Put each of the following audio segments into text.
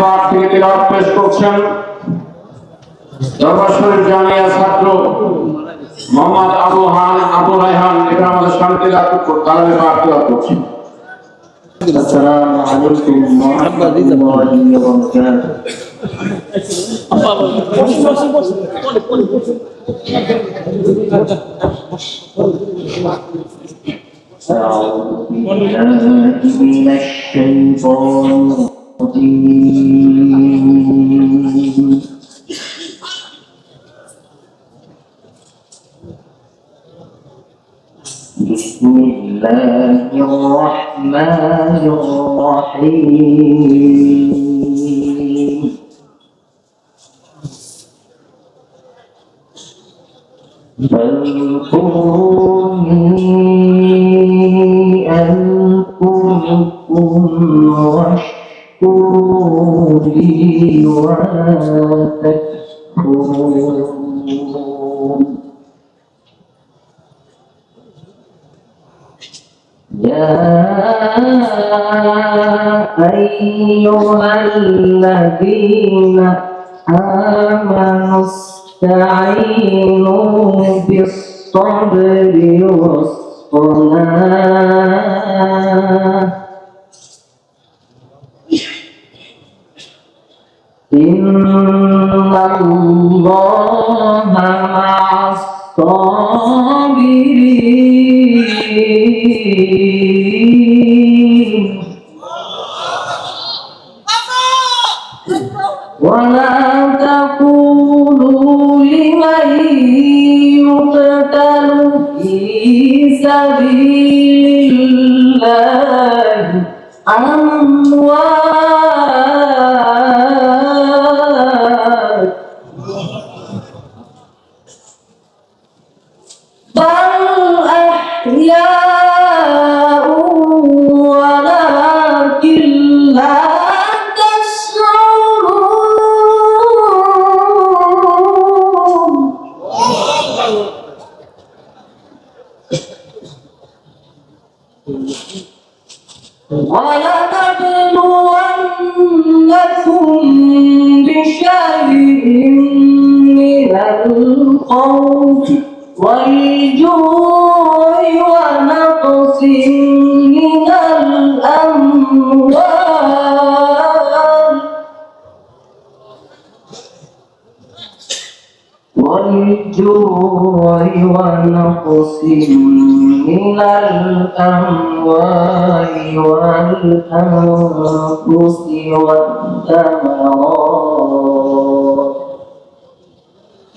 পাঠ থেকে তেলাওয়াত পেশ করছেন দরবার শরীফ জামিয়া ছাত্র মোহাম্মদ আবু হান আবু রায়হান এরা আমাদের সামনে তেলাওয়াত করছেন কালামে পাঠ তেলাওয়াত করছেন السلام عليكم ورحمة الله وبركاته أعوذ بالله من الشيطان الرجيم بسم الله الرحمن الرحيم. فاذكروني أذكركم واشكروا لي ولا تكفرون يا أيها الذين آمنوا استعينوا بالصبر والصلاة إن الله مع الصابرين love. والجوع ونقص من الأموال والأنفس والثمرات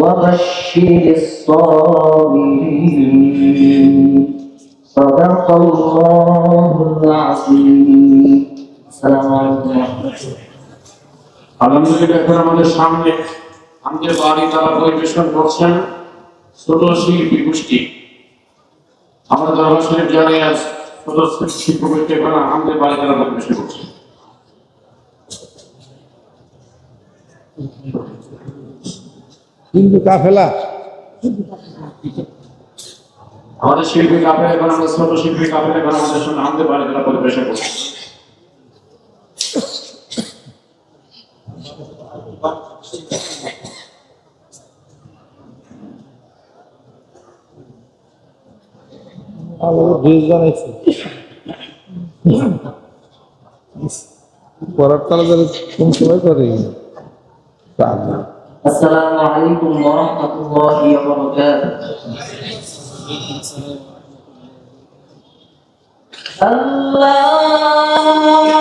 وبشر الصابرين صدق الله العظيم السلام عليكم ورحمة الله আলহামদুলিল্লাহ এখন আমাদের সামনে আমাদের বাড়ি তারা পরিবেশন করছেন ছোট শিল্পী গোষ্ঠী আমাদের দরবার শরীফ জানিয়ে ছোট শিল্পী গোষ্ঠী এখন আমাদের বাড়ি তারা পরিবেশন কিন্তু কাফেলা? আমাদের শিল্পী কাপড় এখন আমরা ছোট শিল্পী কাপড় এখন আমাদের সঙ্গে আমাদের বাড়ি তারা পরিবেশন করছেন আমাদের ড্রেস বানাইছে পড়ার তালা যারা কোন সময় করে তা না। السلام عليكم ورحمة الله وبركاته الله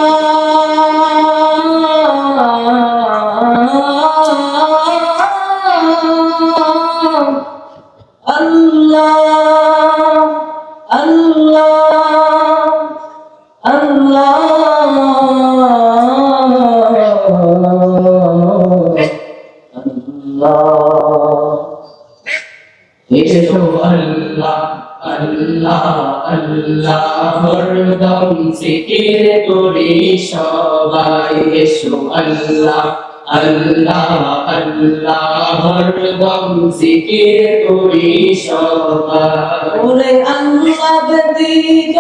এসো আল্লাহ আল্লাহ আল্লাহ হরদম জিকির করি সবাই এসো আল্লাহ। আল্লাহ আল্লাহ হরদম জিকির করি সবাই আল্লাহ ব্যতীত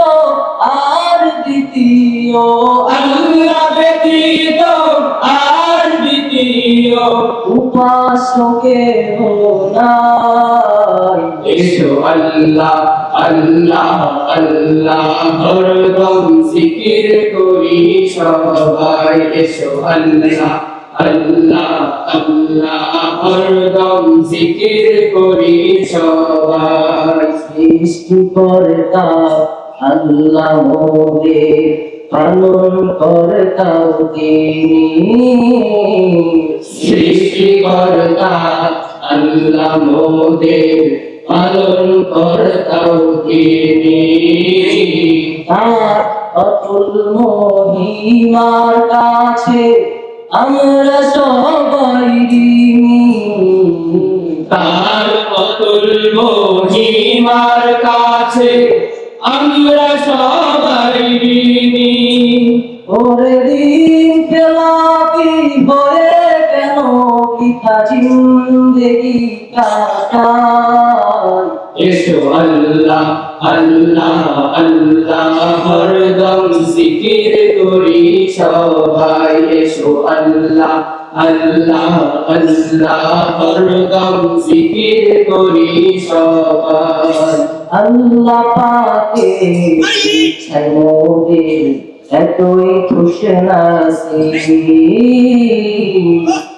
আর দ্বিতীয় আল্লাহ ব্যতীত আর উপাসকে নাই। এসো আল্লাহ আল্লাহ আল্লাহ হরদম জিকির করি সবাই। এসো আল্লাহ। আল্লাহ আল্লাহ হরদম জিকির করি সবাই সৃষ্টিকর্তা আল্লাহ মোদের পালন কর্তাও তিনি। সৃষ্টিকর্তা আল্লাহ মোদের পালন কর্তাও তিনি। তার অতুল মহিমার কাছে আমরা সবাই তার অতুল মহিমার কাছে আমরা সবাই ওরে দিন খেলাপি কি কেন জিন্দেগি কাটায় এসো আল্লাহ আল্লাহ আল্লাহ হরদম জিকির করি সবাই। এসো আল্লাহ আল্লাহ আল্লাহ হরদম জিকির করি সবাই। আল্লাহ পাকে ইচ্ছায় এতই খুশি নাসিব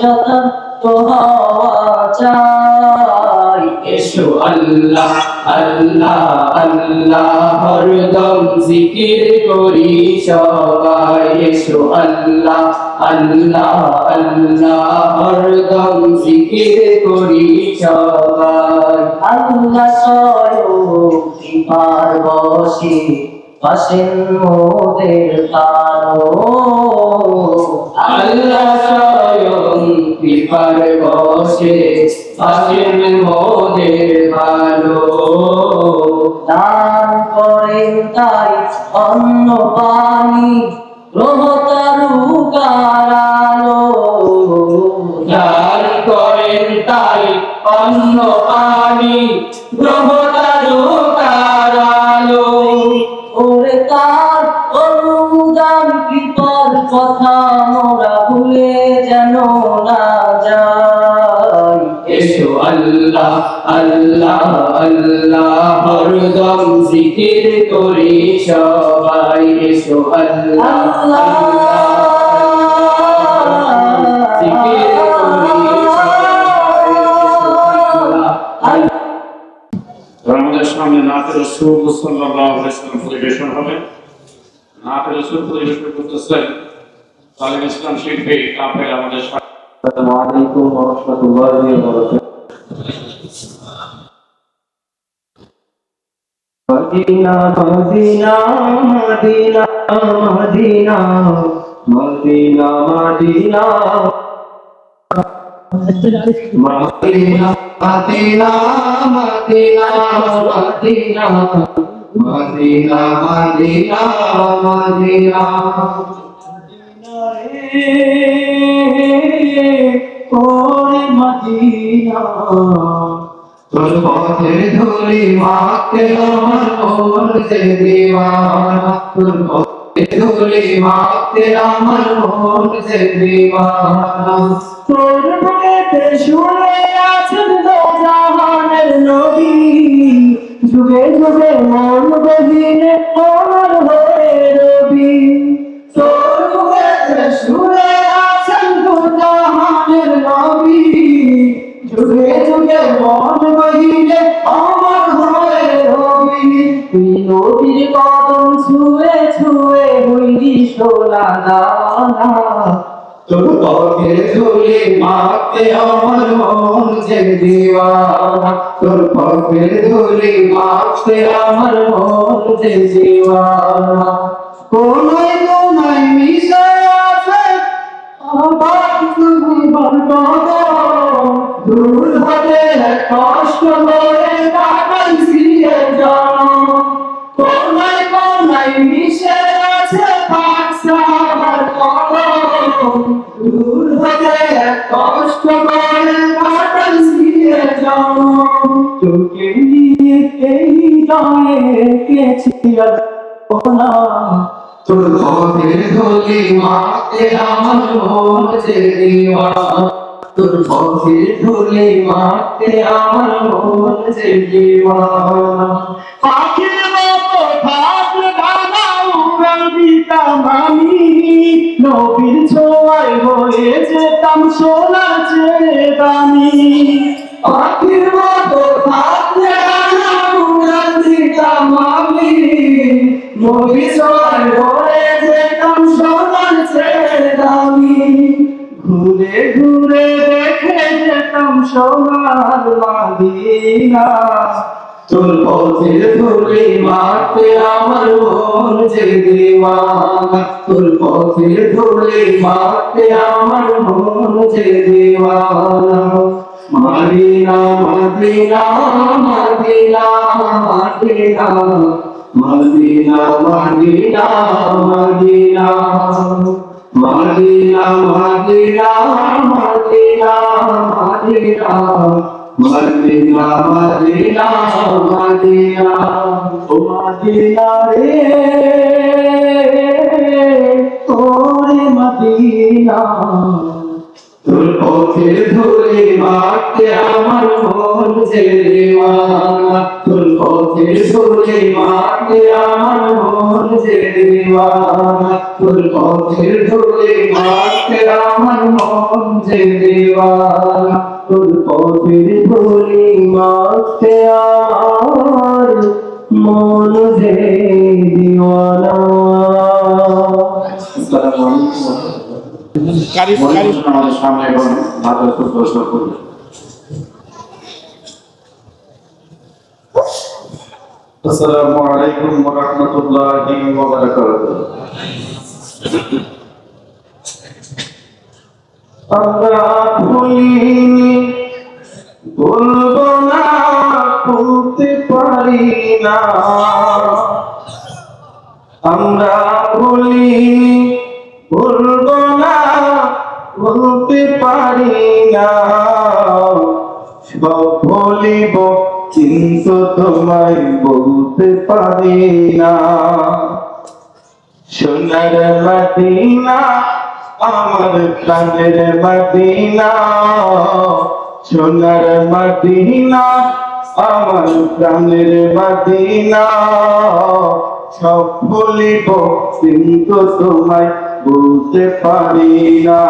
যথার্থ হওয়া চাই। এসো আল্লাহ আল্লাহ আল্লাহ হরদম জিকির করি সবাই। এসো আল্লাহ আল্লাহ আল্লাহ হরদম জিকির করি সবাই। আল্লাহ স্বয়ং কৃপার বসে পাশেন মোদের কারও আল্লাহ স্বয়ং কৃপার বসে পাশেন মোদের ভালো দান করেন তাই অন্ন পানি গ্রহতারু কারালো দান করেন তাই অন্ন পানি গ্রহতারু কৃপার কথা মোরা ভুলে যেন না যাই। এসো আল্লাহ আল্লাহ আল্লাহ হরদম জিকির করি সবাই। এসো আল্লাহ এবার আমাদের সামনে নাতের রসুল ওয়াসাল্লাম পরিবেশন হবে। নাতের রসুল পরিবেশন করতেছেন তালিম ইসলাম শিল্পী কাফের আমাদের সামনে আসসালামু আলাইকুম ওয়া রাহমাতুল্লাহি ওয়া বারাকাতুহু মদিনা মদিনা মদিনা মদিনা মদিনা মদিনা মদিনা মদিনা মদিনা মদিনা মদিনা মদিনা ওরে মদিনা তোর পথের ধুলি মাকে আমার মন সে দিওয়ানা তোর পথের ধুলি মাকে আমার মন সে দিওয়ানা তোর বুকেতে শুয়ে আছেন দো জাহানের নবী যুগে যুগে মন গহিনে আমার হয়ে রবি। বুকেতে শুয়ে আছেন দো জাহানের নবী। যুগে যুগে মন বহিলে আমার হয়ে রবি। তুই নবীর কদম ছুঁয়ে ছুঁয়ে হইলি সোনা দানা। তোর পথে মাতে আমার মন যে দিওয়ানা। তোর পথে ধুলি মাতে আমার মন যে দিওয়ানা। কোন কোন মিশে আছে কষ্ট করে জনম। তোকে নিয়ে এই দয়ে এঁকেছি না তোর ঘরে ধরে মাতে আমার মনে তোর ঘরে ধরে মাতে আমার মনে পাখির মতো ভাত ঢালাও রবিতা মামি নবীর ছোঁয়ায় বলে যেতাম সোনা চেয়ে দামি পাখির মতো উড়াল দিতাম আমি। নবী ছোঁয়ায় হয়ে যেতাম সোনার চেয়ে দামি। ঘুরে ঘুরে দেখে যেতাম সোনার মাদিনা তোর পথের ধুলি মাতে আমার মন যে দিওয়ানা। তোর পথের ধুলি মাতে আমার মন যে দিওয়ানা। মাদিনা মাদিনা মাদিনা মাদিনা মাদিনা মাদিনা মাদিনা মাদিনা মাদিনা মাদিনা মাদিনা মদিনা মদিনা মদিনা ও মদিনা রে তোরে মদিনা তোর পথে মন যে দিওয়ানা আসসালামু আলাইকুম সামনে এখন ভালো সুন্দর সুন্দর السلام عليكم ورحمة الله وبركاته আমরা ভুলিনি বলবো না বলতে পারি না আমরা ভুলিনি বলবো না বলতে পারি না সব বলিব কিন্তু তোমায় বলতে পারি না। সোনার মদিনা, আমার প্রাণের মদিনা। সোনার মদিনা, আমার প্রাণের মদিনা। সব বলিব কিন্তু তোমায় বলতে পারি না।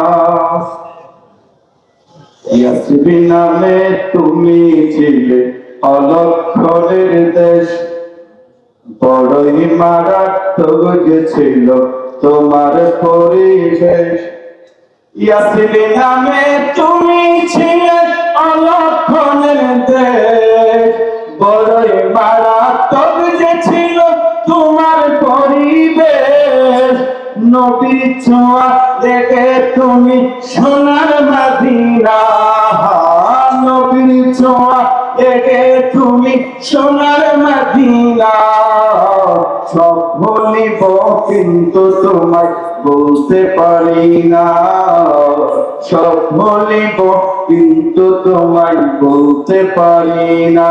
ইয়াসিবি নামে তুমি ছিলে অলক্ষণের দেশ। বড়ই মারাত্মক ছিল তোমার পরিবেশ। ইয়াসিবি নামে তুমি ছিলে অলক্ষণের দেশ। বড়ই মারাত্মক যে ছিল তোমার পরিবেশ। নবী ছোঁয়া দেখে তুমি সোনার মাদিনা। নবীর ছোঁয়া দেখে তুমি সোনার মাদিনা। সব বলিব কিন্তু তোমায় বলতে পারি না। সব বলিব কিন্তু তোমায় বলতে পারি না।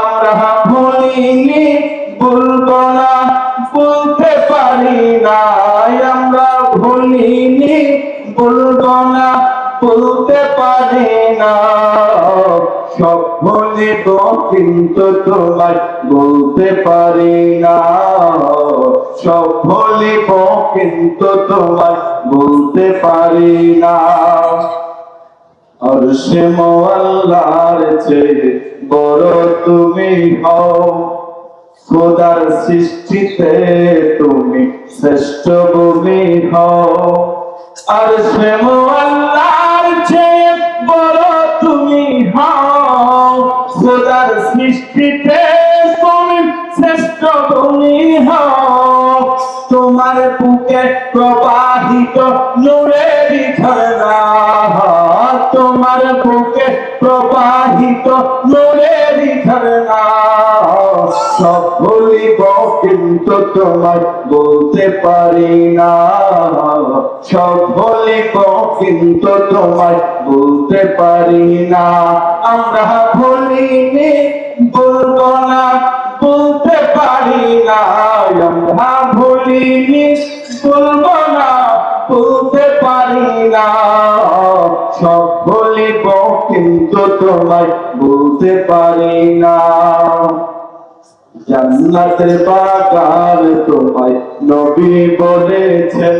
আমরা বলিনি, বলব না, বলতে পারি না। আমরা ভুলিনি বলব না, বলতে পারি না। সব বলিব কিন্তু তোমায় বলতে পারি না। সব বলিব কিন্তু তোমায় বলতে পারি না। আর সে মোয়াল্লার চেয়ে বড় তুমি হও। খোদার সৃষ্টিতে তুমি শ্রেষ্ঠ ভূমি হও। আর সে মোয়াল্লার চেয়ে বড় তুমি হও খোদার সৃষ্টিতে তুমি শ্রেষ্ঠ তুমি হও। তোমার বুকে প্রবাহিত নূরের ঝর্ণা তোমার বুকে প্রবাহিত ঝরনা সব ভুলিব কিন্তু তোমায় বলতে পারি না। সব ভুলিব কিন্তু তোমায় বলতে পারি না। আমরা ভুলিনি, বলব না, বলতে পারি না। আমরা ভুলিনি, বলব না, বলতে পারি না। সব তোমায় বলতে পারি না। জান্নাতের বাগান তোমায় নবী বলেছেন,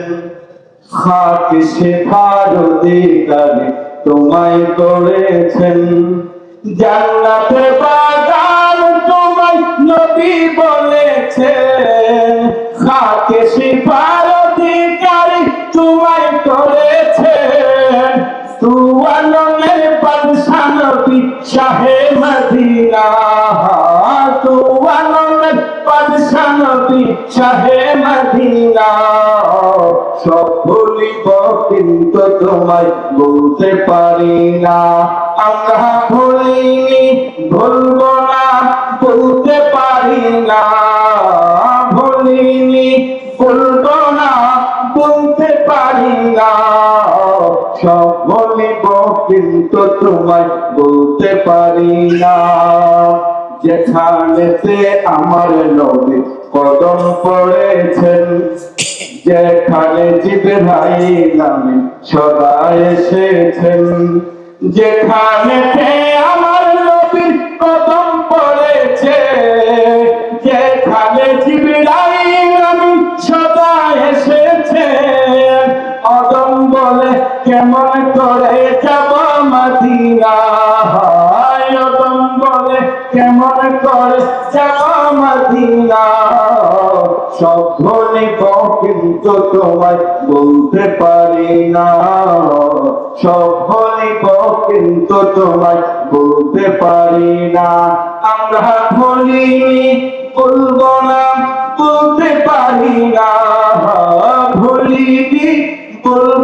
খাক সে ভারদিকারে তোমায় করেছেন। জান্নাতের বাগান তোমায় নবী বলেছেন, খাকে সে শাহে মদিনা তুয়ানের বাদশা নবী শাহে মদিনা। সব ভুলিব কিন্তু তোমায় বলতে পারি না। আমরা ভুলিনি, ভুলবো না বলতে পারি না। ভুলিনি, ভুলবো না বলতে পারি না। সব বলিব কিন্তু তোমায় বলতে পারি না। যেখানেতে আমার নবী কদম পড়েছেন, যেখানে জিবরাইল আমি সদা এসেছেন, যেখানেতে আমার কেমন করে যাব মদিনা? বলে কেমন করে যাব মদিনা? সব কিন্তু তোমায় বলতে পারি না। সব কিন্তু তোমায় বলতে পারি না। আমরা ভুলিনি বলব না, বলতে পারি না। ভুলিনি বলব